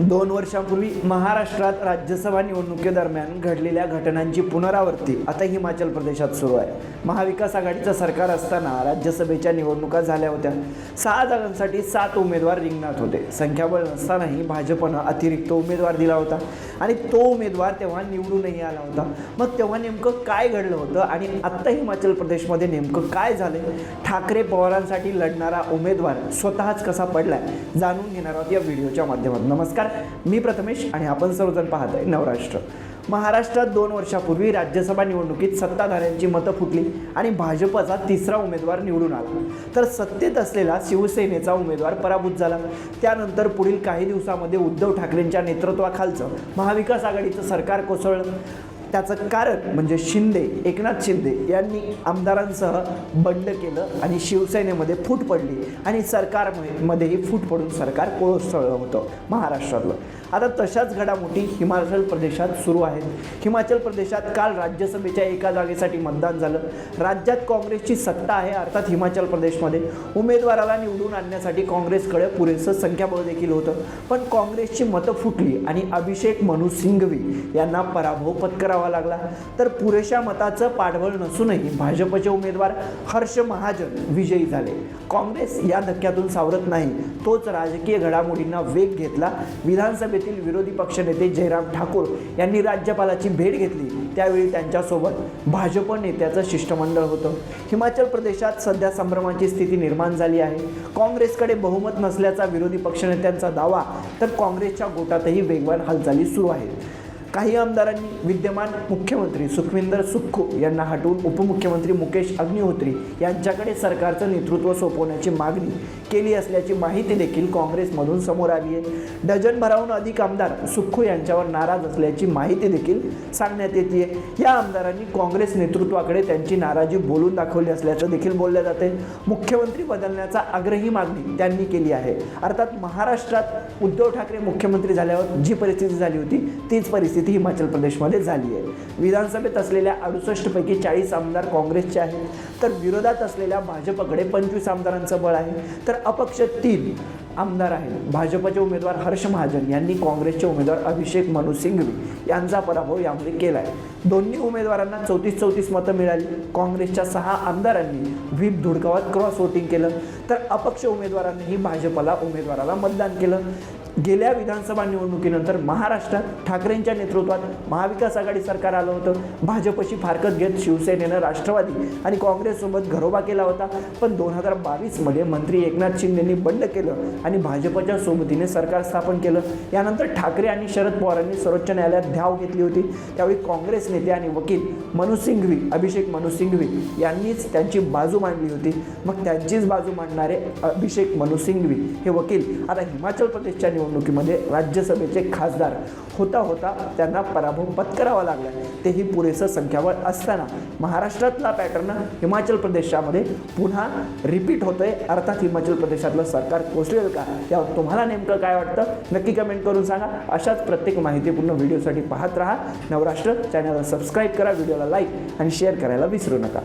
दोन वर्षांपूर्वी महाराष्ट्रात राज्यसभा निवडणुकीदरम्यान घडलेल्या घटनांची पुनरावृत्ती आता हिमाचल प्रदेशात सुरू आहे. महाविकास आघाडीचं सरकार असताना राज्यसभेच्या निवडणुका झाल्या होत्या. सहा जागांसाठी सात उमेदवार रिंगणात होते. संख्याबळ नसतानाही भाजपनं अतिरिक्त उमेदवार दिला होता आणि तो उमेदवार तेव्हा निवडूनही आला होता. मग तेव्हा नेमकं काय घडलं होतं आणि आत्ता हिमाचल प्रदेशमध्ये नेमकं काय झालं ठाकरे पवारांसाठी लढणारा उमेदवार स्वतःच कसा पडलाय? जाणून घेणार आहोत या व्हिडिओच्या माध्यमातून. नमस्कार मी प्रथमेश आणि आपण सर्वजण पाहत आहे नवराष्ट्र. महाराष्ट्रात दोन वर्षापूर्वी राज्यसभा निवडणुकीत सत्ताधाऱ्यांची मतं फुटली आणि भाजपचा तिसरा उमेदवार निवडून आला. तर सत्तेत असलेला शिवसेनेचा उमेदवार पराभूत झाला. त्यानंतर पुढील काही दिवसामध्ये उद्धव ठाकरेंच्या नेतृत्वाखालचं महाविकास आघाडीचं सरकार कोसळलं. त्याचं कारण म्हणजे शिंदे एकनाथ शिंदे यांनी आमदारांसह बंड केलं आणि शिवसेनेमध्ये फूट पडली आणि सरकारमध्येही फूट पडून सरकार कोळसळलं होतं महाराष्ट्रातलं. आता तशाच घडामोडी हिमाचल प्रदेशात सुरू आहेत. हिमाचल प्रदेशात काल राज्यसभेच्या एका जागेसाठी मतदान झालं. राज्यात काँग्रेसची सत्ता आहे अर्थात हिमाचल प्रदेशमध्ये. उमेदवाराला निवडून आणण्यासाठी काँग्रेसकडे पुरेसं संख्याबळ देखील होतं. पण काँग्रेसची मतं फुटली आणि अभिषेक मनु सिंघवी यांना पराभव करावा लागला. तर पुरेशा मताचं पाठबळ नसूनही भाजपचे उमेदवार हर्ष महाजन विजयी झाले. काँग्रेस या धक्क्यातून सावरत नाही. तोच राजकीय घडामोडींना वेग घेतला. विधानसभेतील विरोधी पक्षनेते जयराम ठाकूर यांनी राज्यपालाची भेट घेतली. त्यावेळी त्यांच्यासोबत भाजप नेत्याचं शिष्टमंडळ होतं. हिमाचल प्रदेशात सध्या संभ्रमाची स्थिती निर्माण झाली आहे. काँग्रेसकडे बहुमत नसल्याचा विरोधी पक्षनेत्यांचा दावा तर काँग्रेसच्या गोटातही वेगवान हालचाली सुरू आहेत. काही आमदारांनी विद्यमान मुख्यमंत्री सुखविंदर सुक्खू यांना हटवून उपमुख्यमंत्री मुकेश अग्निहोत्री यांच्याकडे सरकारचं नेतृत्व सोपवण्याची मागणी केली असल्याची माहिती देखील काँग्रेसमधून समोर आली आहे. डझनभराहून अधिक आमदार सुक्खू यांच्यावर नाराज असल्याची माहिती देखील सांगण्यात येते. या आमदारांनी काँग्रेस नेतृत्वाकडे त्यांची नाराजी बोलून दाखवली असल्याचं देखील बोललं जाते मुख्यमंत्री बदलण्याचा आग्रही मागणी त्यांनी केली आहे. अर्थात महाराष्ट्रात उद्धव ठाकरे मुख्यमंत्री झाल्यावर जी परिस्थिती झाली होती तीच परिस्थिती हिमाचल प्रदेशमध्ये झाली आहे. विधानसभेत असलेल्या अडुसष्ट पैकी चाळीस आमदार काँग्रेसचे आहेत. तर विरोधात असलेल्या भाजपकडे पंचवीस आमदारांचं बळ आहे. तर अपक्ष तीन आमदार आहेत. भाजपचे उमेदवार हर्ष महाजन यांनी काँग्रेसचे उमेदवार अभिषेक मनु सिंघवी यांचा पराभव यामध्ये केला आहे दोन्ही उमेदवारांना चौतीस चौतीस मतं मिळाली. काँग्रेसच्या सहा आमदारांनी व्हीप धुडकावत क्रॉस वोटिंग केलं. तर अपक्ष उमेदवारांनीही भाजपला उमेदवाराला मतदान केलं. गेल्या विधानसभा निवडणुकीनंतर महाराष्ट्रात ठाकरेंच्या नेतृत्वात महाविकास आघाडी सरकार आलं होतं. भाजपशी फारकत घेत शिवसेनेनं राष्ट्रवादी आणि काँग्रेससोबत घरोबा केला होता. पण दोन हजार बावीसमध्ये मंत्री एकनाथ शिंदेंनी बंड केलं आणि भाजपच्या सोबतीने सरकार स्थापन केलं. यानंतर ठाकरे आणि शरद पवारांनी सर्वोच्च न्यायालयात धाव घेतली होती. त्यावेळी काँग्रेस नेते आणि वकील मनु सिंघवी अभिषेक मनु सिंघवी यांनीच त्यांची बाजू मांडली होती. मग त्यांचीच बाजू मांडणारे अभिषेक मनु सिंघवी हे वकील आता हिमाचल प्रदेशच्या निवडणुकीमध्ये राज्यसभेचे खासदार होता होता त्यांना पराभव पत्करावा लागला. तेही पुरेसं संख्याबळ असताना महाराष्ट्रातला पॅटर्न हिमाचल प्रदेशामध्ये पुन्हा रिपीट होतोय. अर्थात हिमाचल प्रदेशातलं सरकार कोसळेल का? यावर तुम्हाला नेमकं काय वाटतं? नक्की कमेंट करून सांगा. अशाच प्रत्येक माहितीपूर्ण व्हिडिओसाठी पाहत राहा. नवराष्ट्र चॅनलला सबस्क्राईब करा व्हिडिओला लाईक आणि शेअर करायला विसरू नका.